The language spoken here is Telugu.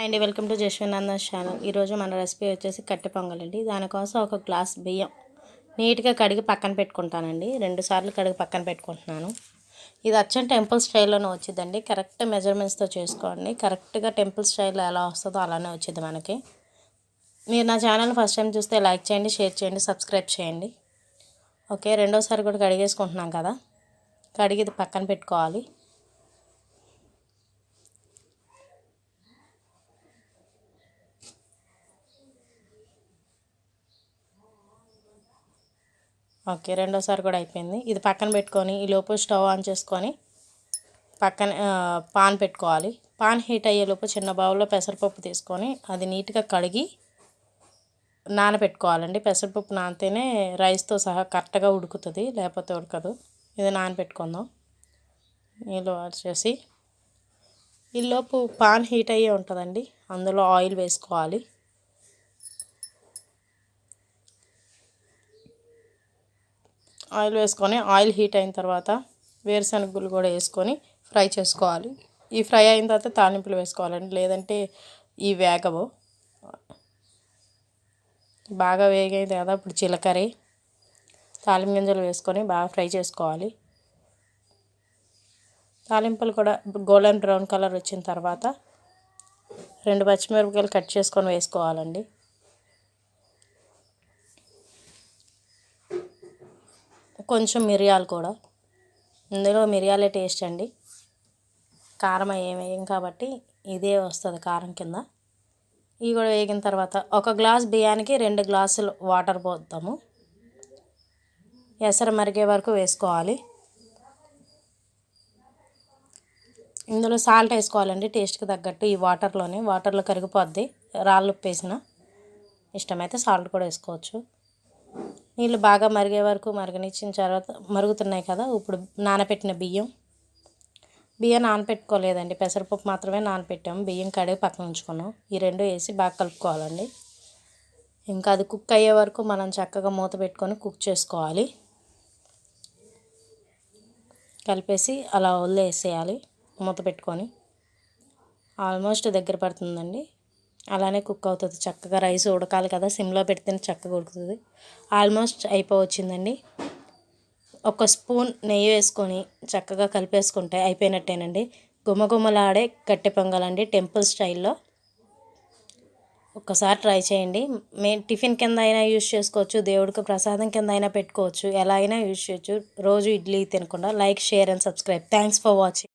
And welcome to Jashwananda channel. ఈరోజు మన రెసిపీ వచ్చేసి కట్టె పొంగల్ అండి. దానికోసం ఒక గ్లాస్ బియ్యం నీట్గా కడిగి పక్కన పెట్టుకుంటానండి. రెండు సార్లు కడిగి పక్కన పెట్టుకుంటున్నాను. ఇది అచ్చం టెంపుల్ స్టైల్లోనే వచ్చిందండి కరెక్ట్ మెజర్మెంట్స్తో చేసుకోండి. కరెక్ట్గా టెంపుల్ స్టైల్లో ఎలా వస్తుందో అలానే వచ్చింది మనకి. మీరు నా ఛానల్ ఫస్ట్ టైం చూస్తే లైక్ చేయండి షేర్ చేయండి సబ్స్క్రైబ్ చేయండి. ఓకే రెండోసారి కూడా కడిగేసుకుంటున్నాం కదా. కడిగి ఇది పక్కన పెట్టుకోవాలి. ఓకే రెండోసారి కూడా అయిపోయింది. ఇది పక్కన పెట్టుకొని ఈ లోపు స్టవ్ ఆన్ చేసుకొని పక్కన పాన్ పెట్టుకోవాలి. పాన్ హీట్ అయ్యేలోపు చిన్న బౌల్లో పెసరపప్పు తీసుకొని అది నీట్గా కడిగి నానబెట్టుకోవాలండి. పెసరపప్పు నానితేనే రైస్తో సహా కరెక్ట్గా ఉడుకుతుంది లేకపోతే ఉడకదు. ఇది నానబెట్టుకుందాం. నీళ్ళు వచ్చేసి ఈలోపు పాన్ హీట్ అయ్యే ఉంటుందండి. అందులో ఆయిల్ వేసుకోవాలి. ఆయిల్ వేసుకొని ఆయిల్ హీట్ అయిన తర్వాత వేరుశనగలు కూడా వేసుకొని ఫ్రై చేసుకోవాలి. ఈ ఫ్రై అయిన తర్వాత తాలింపులు వేసుకోవాలండి. లేదంటే ఈ వేగవు. బాగా వేగైంది కదా ఇప్పుడు జీలకర్ర తాలింపు గింజలు వేసుకొని బాగా ఫ్రై చేసుకోవాలి. తాలింపులు కూడా గోల్డెన్ బ్రౌన్ కలర్ వచ్చిన తర్వాత రెండు పచ్చిమిరపకాయలు కట్ చేసుకొని వేసుకోవాలండి. కొంచెం మిరియాలు కూడా. ఇందులో మిరియాలే టేస్ట్ అండి. కారం ఏం కాబట్టి ఇదే వస్తుంది కారం కింద. ఇవి కూడా వేగిన తర్వాత ఒక గ్లాస్ బియ్యానికి రెండు గ్లాసులు వాటర్ పోద్దాము. ఎసరు మరిగే వరకు వేసుకోవాలి. ఇందులో సాల్ట్ వేసుకోవాలండి టేస్ట్కి తగ్గట్టు ఈ వాటర్లోనే. వాటర్లో కరిగిపోద్ది రాళ్ళు ఉప్పేసిన. ఇష్టమైతే సాల్ట్ కూడా వేసుకోవచ్చు. నీళ్ళు బాగా మరిగే వరకు మరగనిచ్చిన తర్వాత మరుగుతున్నాయి కదా ఇప్పుడు నానబెట్టిన బియ్యం. బియ్యం నానపెట్టుకోలేదండి. పెసరపప్పు మాత్రమే నానపెట్టాము. బియ్యం కడిగి పక్కన ఉంచుకున్నాం. ఈ రెండు వేసి బాగా కలుపుకోవాలండి. ఇంకా అది కుక్ అయ్యే వరకు మనం చక్కగా మూత పెట్టుకొని కుక్ చేసుకోవాలి. కలిపేసి అలా వదిలేసేయాలి మూత పెట్టుకొని. ఆల్మోస్ట్ దగ్గర పడుతుందండి. అలానే కుక్ అవుతుంది. చక్కగా రైస్ ఉడకాలి కదా సిమ్లో పెడితేనే చక్కగా ఉడుకుతుంది. ఆల్మోస్ట్ అయిపోవచ్చిందండి. ఒక స్పూన్ నెయ్యి వేసుకొని చక్కగా కలిపేసుకుంటే అయిపోయినట్టేనండి. గుమ్మగుమ్మలాడే కట్టె పొంగలండి టెంపుల్ స్టైల్లో. ఒక్కసారి ట్రై చేయండి. మే టిఫిన్ కింద అయినా యూజ్ చేసుకోవచ్చు దేవుడికి ప్రసాదం కింద అయినా పెట్టుకోవచ్చు ఎలా అయినా యూజ్ చేయొచ్చు. రోజు ఇడ్లీ తినకుండా like share and subscribe. Thanks for watching.